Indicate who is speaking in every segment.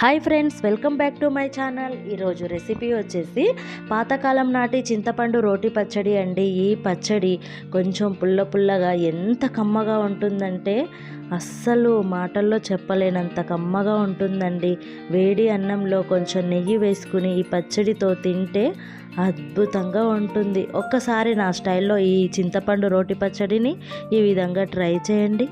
Speaker 1: Hi friends welcome back to my channel. ఈరోజు recipe వచ్చేసి పాతకాలం నాటి చింతపండు రోటి పచ్చడి అండి. ఈ పచ్చడి కొంచెం పుల్ల పుల్లగా ఎంత కమ్మగా ఉంటుందంటే అస్సలు మాటల్లో చెప్పలేనంత కమ్మగా ఉంటుందండి. వేడి అన్నంలో కొంచెం నెయ్యి వేసుకుని ఈ పచ్చడితో తింటే అద్భుతంగా ఉంటుంది. ఒక్కసారి నా స్టైల్లో ఈ చింతపండు రోటి పచ్చడిని ఈ విధంగా ట్రై చేయండి.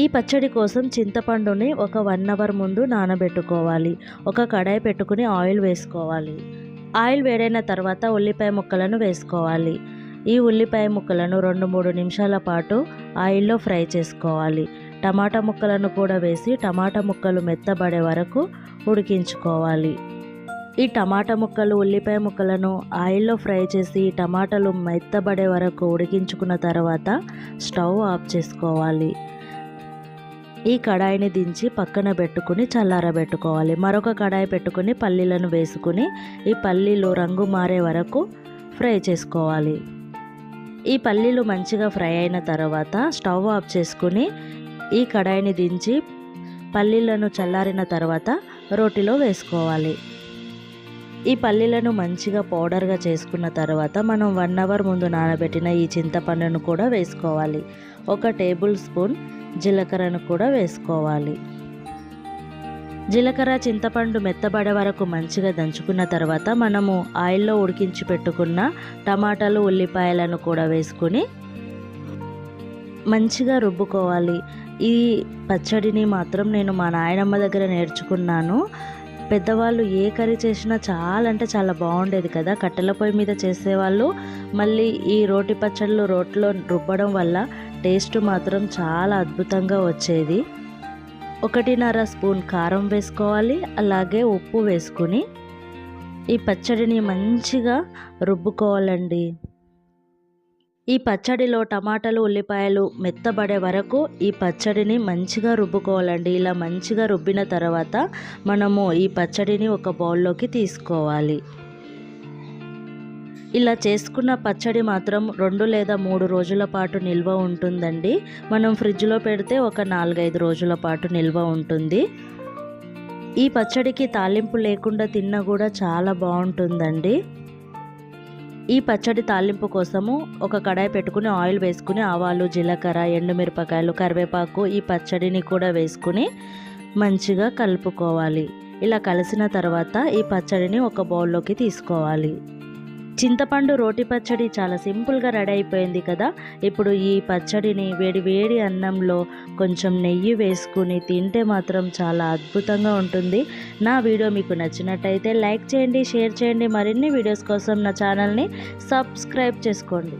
Speaker 1: ఈ పచ్చడి కోసం చింతపండుని ఒక వన్ అవర్ ముందు నానబెట్టుకోవాలి. ఒక కడాయి పెట్టుకుని ఆయిల్ వేసుకోవాలి. ఆయిల్ వేడైన తర్వాత ఉల్లిపాయ ముక్కలను వేసుకోవాలి. ఈ ఉల్లిపాయ ముక్కలను రెండు మూడు నిమిషాల పాటు ఆయిల్లో ఫ్రై చేసుకోవాలి. టమాటా ముక్కలను కూడా వేసి టమాటా ముక్కలు మెత్తబడే వరకు ఉడికించుకోవాలి. ఈ టమాటా ముక్కలు ఉల్లిపాయ ముక్కలను ఆయిల్లో ఫ్రై చేసి టమాటాలు మెత్తబడే వరకు ఉడికించుకున్న తర్వాత స్టవ్ ఆఫ్ చేసుకోవాలి. ఈ కడాయిని దించి పక్కన పెట్టుకుని చల్లారబెట్టుకోవాలి మరొక కడాయి పెట్టుకుని పల్లీలను వేసుకుని ఈ పల్లీలు రంగు మారే వరకు ఫ్రై చేసుకోవాలి. ఈ పల్లీలు మంచిగా ఫ్రై అయిన తర్వాత స్టవ్ ఆఫ్ చేసుకుని ఈ కడాయిని దించి పల్లీలను చల్లారిన తర్వాత రోటిలో వేసుకోవాలి. ఈ పల్లీలను మంచిగా పౌడర్గా చేసుకున్న తర్వాత మనం వన్ అవర్ ముందు నానబెట్టిన ఈ చింతపండును కూడా వేసుకోవాలి. ఒక టేబుల్ స్పూన్ జీలకర్రను కూడా వేసుకోవాలి. జీలకర్ర చింతపండు మెత్తబడే వరకు మంచిగా దంచుకున్న తర్వాత మనము ఆయిల్లో ఉడికించి పెట్టుకున్న టమాటాలు ఉల్లిపాయలను కూడా వేసుకుని మంచిగా రుబ్బుకోవాలి. ఈ పచ్చడిని మాత్రం నేను మా నాయనమ్మ దగ్గర నేర్చుకున్నాను. పెద్దవాళ్ళు ఏ కర్రీ చేసినా చాలా అంటే చాలా బాగుండేది కదా. కట్టెల పొయ్యి మీద చేసేవాళ్ళు. మళ్ళీ ఈ రోటి పచ్చళ్ళు రోట్లో రుబ్బడం వల్ల టేస్ట్ మాత్రం చాలా అద్భుతంగా వచ్చేది. ఒకటిన్నర స్పూన్ కారం వేసుకోవాలి. అలాగే ఉప్పు వేసుకుని ఈ పచ్చడిని మంచిగా రుబ్బుకోవాలండి. ఈ పచ్చడిలో టమాటాలు ఉల్లిపాయలు మెత్తబడే వరకు ఈ పచ్చడిని మంచిగా రుబ్బుకోవాలండి. ఇలా మంచిగా రుబ్బిన తర్వాత మనము ఈ పచ్చడిని ఒక బౌల్లోకి తీసుకోవాలి. ఇలా చేసుకున్న పచ్చడి మాత్రం రెండు లేదా మూడు రోజుల పాటు నిల్వ ఉంటుందండి. మనం ఫ్రిడ్జ్లో పెడితే ఒక నాలుగైదు రోజుల పాటు నిల్వ ఉంటుంది. ఈ పచ్చడికి తాలింపు లేకుండా తిన్నా కూడా చాలా బాగుంటుందండి. ఈ పచ్చడి తాలింపు కోసము ఒక కడాయి పెట్టుకుని ఆయిల్ వేసుకుని ఆవాలు జీలకర్ర ఎండుమిరపకాయలు కరివేపాకు ఈ పచ్చడిని కూడా వేసుకుని మంచిగా కలుపుకోవాలి. ఇలా కలిసిన తర్వాత ఈ పచ్చడిని ఒక బౌల్లోకి తీసుకోవాలి. చింతపండు రోటి పచ్చడి చాలా సింపుల్గా రెడీ అయిపోయింది కదా. ఇప్పుడు ఈ పచ్చడిని వేడి వేడి అన్నంలో కొంచెం నెయ్యి వేసుకుని తింటే మాత్రం చాలా అద్భుతంగా ఉంటుంది. నా వీడియో మీకు నచ్చినట్టయితే లైక్ చేయండి షేర్ చేయండి. మరిన్ని వీడియోస్ కోసం నా ఛానల్ని సబ్స్క్రైబ్ చేసుకోండి.